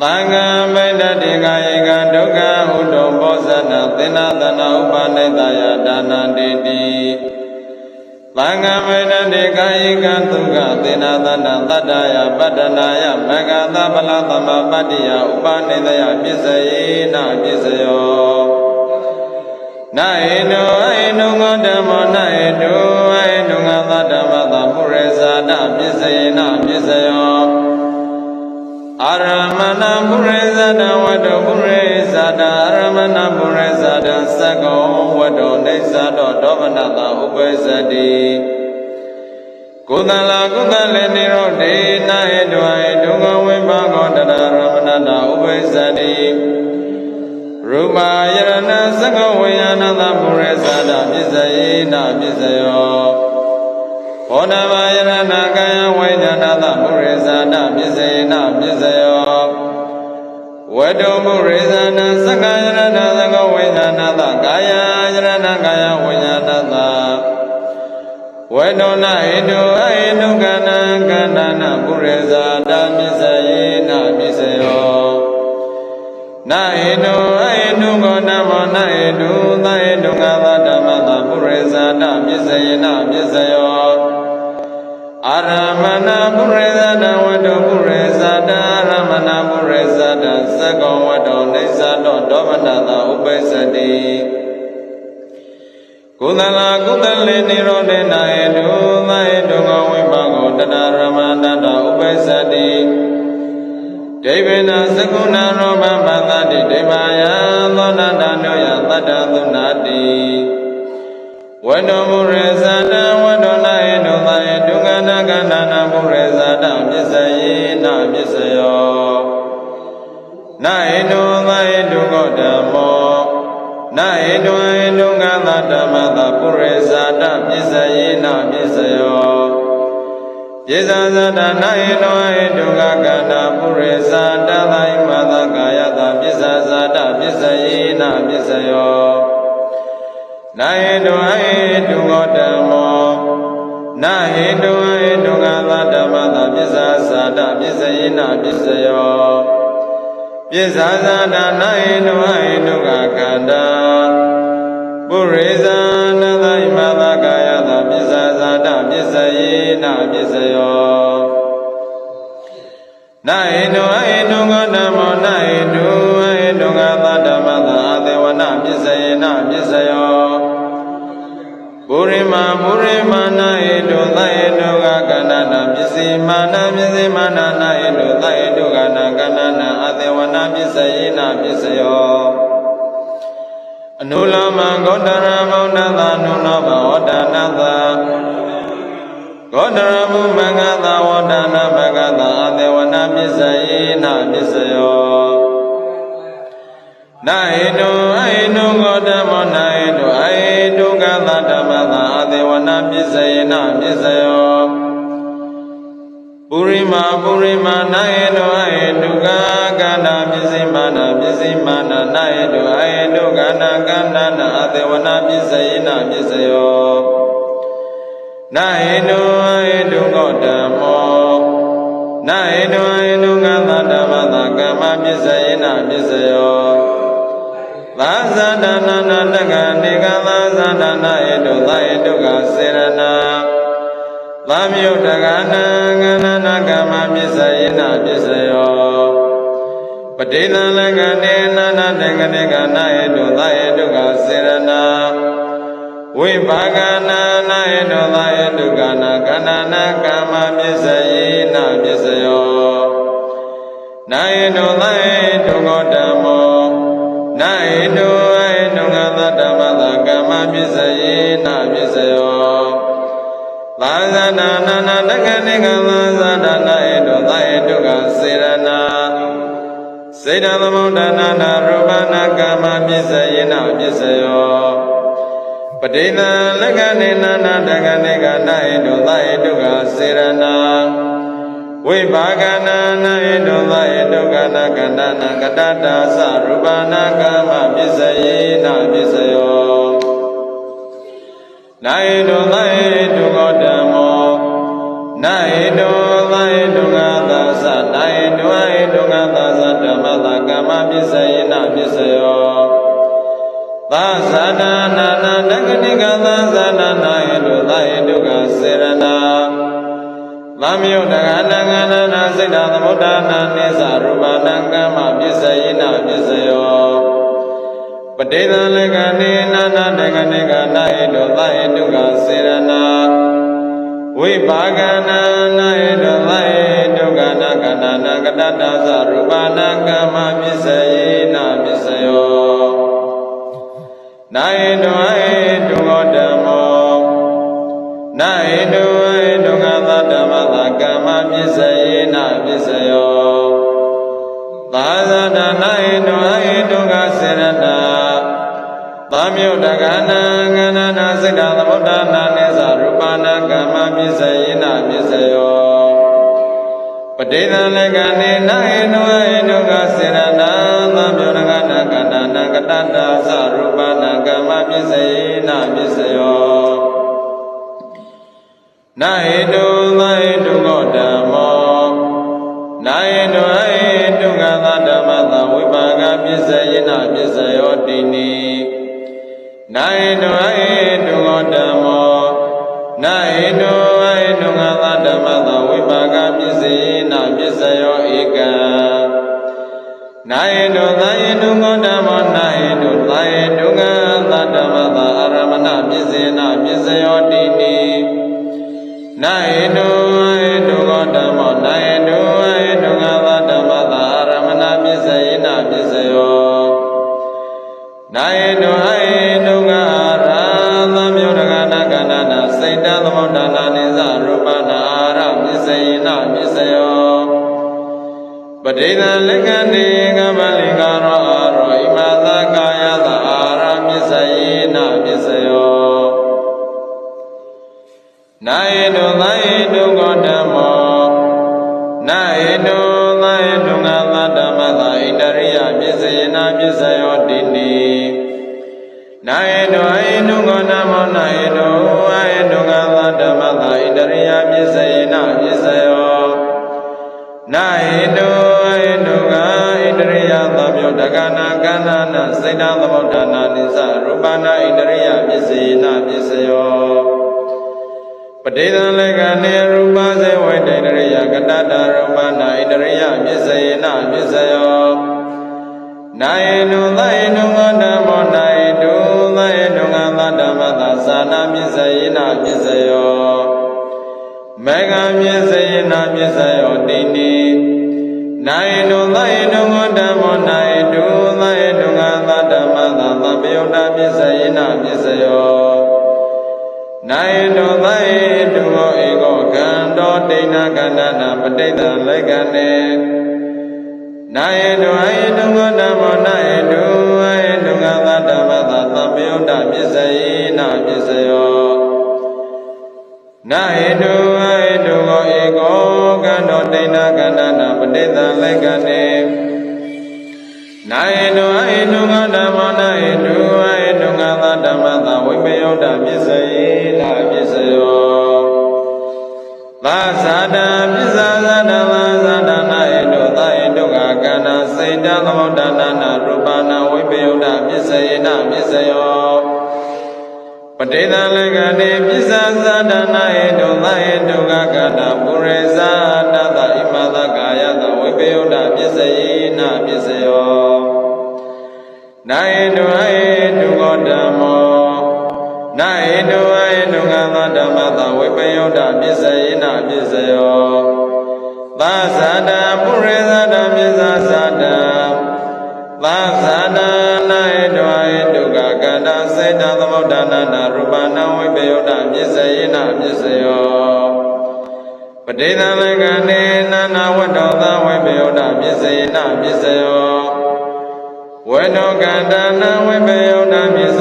သံဃာမိတ်တေကဧကဒုက္ခဟုတောဘောဇနာသင်္နာသနာဥပနိတယဒါနတေတိသံဃာမိတ်တေကဧကသုခသင်္နာသနာတတ္တယပတ္တနာယမဂ္ဂသပလသမပတ္တိယဥပနိတယပစ္စယေနပစ္စယောနာဟိနောအဟိနောငောဓမ္မနာဟိတောအဟိနောငါသဓမ္မသာပုရိသနာပစ္စယေနပစ္စယော အာရမဏပုရိဇာတဝတ္တပုရိဇာတအာရမဏပုရိဇာတသက္ကောဝတ္တောနေသတောဒောမနတဥပ္ပဇတိကုသလကုသလေနိရောဓေနာဟိတောဟိတောငဝိပါကောတရရမဏတဥပ္ပဇတိရူပယရဏသက္ကဝိညာဏသပုရိသတာပစ္စယေနပစ္စယော ဘောဓဘာယရဏကာယဝိညာဏသပုရိသတာပစ္စယေနပစ္စယောဝတ္တုပုရိသနာသက္ကယရဏသက္ကဝိညာဏသကာယယရဏကာယဝိညာဏသဝေဒနာဟိတုအဟိတုကဏံကဏ္ဍနာပုရိသတာပစ္စယေနပစ္စယောနာဟိတုအဟိတုကောနမောနာဟိတုသဟိတုငါသဓမ္မသပုရိသတာပစ္စယေနပစ္စယော တောဒောမနတဥပ္ပစ္စတိကုသလကုသလေနိရောဓေနဟေတုသဟေတုငဝိပါကောတတရမဏတဥပ္ပစ္စတိဒိဗေနသကုဏရောပပန္တတိဒိဗာယသောနတနုယသတ္တသုနာတိဝတ္တမုရေဇာတဝတ္တနာဟေတုသဟေတုကဏကဏနာ နာဟေတုဟေတုကသဓမ္မသပုရေဇာတပစ္စယေနပစ္စယောယေဇာဇာတနာဟေတုဟေတုကကဏပုရေဇာတသာယမသကာယတပစ္ဆဇာတပစ္စယေနပစ္စယောနာဟေတုဟေတုဂောဓမ္မောနာဟေတုဟေတုကသဓမ္မသပစ္ဆဇာတပစ္စယေနပစ္စယော ပစ္ဆဇာတနာဟေတုဟေတုကကန္တာပုရိဇာနသယမသကာယတပစ္ဆဇာတပစ္စယေနပစ္စယောနာဟေတုဟေတုဂောဓမ္မောနာဟေတုဟေ လမဂောတရမောဒသနုနောဘဝဒနာသဂောတရမုမဂသဝဒနာမဂသအာသေဝနပစ္စယေနပစ္စယောနာဟိတုအဟိတုဂောတမောနာဟိတုအဟိတုကသဓမ္မသာအသေဝနာပစ္စယေနပစ္စယော ပုရိမာပုရိမာနာဟိတုအဟိတုကကန္နာပစ္စည်းမာနာပစ္စည်းမာနာနာဟိတုအဟိတုကန္နာကန္နာနာအသေဝနာပစ္စယေနပစ္စယောနာဟိတုအဟိတုဂောတမောနာဟိတုအဟိတုကသဓမ္မသာကမ္မပစ္စယေနပစ္စယောသာဇာတနာနာတကနေကသာဇာတနာဧတုသာဧတုကစေရနာ သံယုတ်တကနာကနနာကမ္မပစ္စယေနပစ္စယောပတိသံလကနေနာနာတကနေကနာဧတုသာဧတုကစေရနာဝိပါကနာနာဧတုသာဧတုကနာကနနာကမ္မပစ္စယေနပစ္စယောနာဧတုသာဧတုကောဓမ္မောနာဟိတု နာတက္ကနိကသာသနာနာဟိတုသာဟိတုကစေရနာစေတသမုဒ္ဒနာနာရူပနာကမ္မပစ္စယေနပစ္စယောပဋိသလက္ခဏေနာနာတက္ကနိကနာဟိတုသာဟိတုကစေရနာဝိပါကနာနာဟိတုသဟိတုကနာကန္တနာကတတသရူပနာကမ္မပစ္စယေနပစ္စယောနာဟိတုသဟိတုကောဓမ္မော နာဟိတုသဟိတုကသသနာဟိတုဟိတုကသသဓမ္မသကမ္မပစ္စယေနပစ္စယောသာသနာနာနာတက္ကနိကသာသနာနာယတုသာယတုကစေရနာသမယုတ်တကနငနာနာစိတ်တသမုဒ္ဒနာနိသရူပနာကမ္မပစ္စယေနပစ္စယောပဋိသလကနိနာနာတက္ကနိကနာယတုသာယတုကစေရနာ ဝိပါကနာနာယတုသာယတုကနာကနာနာကတတသရူပနာကမ္မပစ္စယေနပစ္စယောနာယတုဟေတုဟောဓမ္မောနာယတုဟေတုငါသဓမ္မသာကမ္မပစ္စယေနပစ္စယောသာသနာနာယတုဟေတုငါစေရနာသာမြုတကနာငန္နာနာ စိတ္တသမုဒ္ဒနာနိသရူပနာကမ္မပစ္စယေနပစ္စယောပဋိသလကနိနာယတုဟေတုငါစေရနာသာမြုတကနာကန္နာနာကတ္တသရူပနာကမ္မပစ္စယေနပစ္စယောနာဟေတုသာဟေတုကောဓမ္မောနာဟေတုဟေတုကသဓမ္မသာဝိပါကပစ္စယေနပစ္စယောတိနိနာဟေတုဟေတုကောဓမ္မောနာဟေ တုဟေတုကသဓမ္မသာဝိပါကပစ္စယေနပစ္စယောဧကံနာယေတုသာယေတုကောဓမ္မောနာယေတုသာယေတုကသတ္တမသာအာရမဏပစ္စေနပစ္စယောတိနိနာယေတုယေတုကောဓမ္မောနာယေတုယေတုကသတ္တမသာအာရမဏပစ္စေနပစ္စယောနာယေတုယေတု ပဋိသလက္ခဏေကမလိကာရောအာရောဣမသကာယသအာရမစ္စယေနပစ္စယောနာယေတုသာယေတုကောဓမ္မောနာယေတုသာယေတုငါသဓမ္မသာဣတရိယပစ္စယေနပစ္စယောတိနိနာယေတုအယေတုကောဓမ္မောနာယေတုအယေတုငါသဓမ္မသာဣတရိယပစ္စယေနပစ္စယောနာဟိ သမြုတကနာကန္နာနစိတ်တသမုဋ္ဌာနာနိသရူပနာဣတရိယပစ္စေနပစ္စယောပဋိသလကနေရူပစေဝိတ္တရိယကတတရူပနာဣတရိယပစ္စေနပစ္စယောနာယနုသယနုငဓမ္မောနာယတုသယနုငသဓမ္မသာသာနာပစ္စယေနပစ္စယောမေဃမြစ္စေနမြစ္ဆယော သပယုတ္တမြစ္စေနမြစ္ဆယောနာယတုသယေတုဟောဧကောကံတောဒိဏကန္နနာပဋိသလက္ခဏေနာယတုအယေတုငဓမ္မောနာယတုအယေတုငသဓမ္မသသပယုတ္တမြစ္စေနမြစ္ဆယောနာဟိတုဟိတုကိုဧကောကန္တောဒိဏကန္နနာပဋိသလက္ခဏေနာဟိတုဟိတု ဝိပယောတပစ္စယေနာပစ္စယောသာသတာပစ္ဆာသတဝါသတနာဟိတုသာဟိတုကကန္နာစိတ်တသမုဒ္ဒနာနာရူပနာဝိပယောတပစ္စယေနာပစ္စယောပဋိသလကတိပစ္ဆာသဒနာဟေတုသဟေတုကကတာပုရိသတတဣမသကာယတဝိပယုတပစ္စယေနပစ္စယောနာဟေတုဟေတုကောဓမ္မော နာဟေတုဟေတုကသဓမ္မတဝိပယုတပစ္စယေနပစ္စယောသာသတာပုရိသတပစ္ဆာသတာသာသနာနာယတဝေတုကကန္တစေတသမုဒ္ဒနာနာရူပနာဝိပယောတပစ္စယေနပစ္စယောပဋိသလကနေနာနာဝတ္တောသဝိပယောတပစ္စယေနပစ္စယောဝေနောကန္တနာဝိပယောတပစ္စ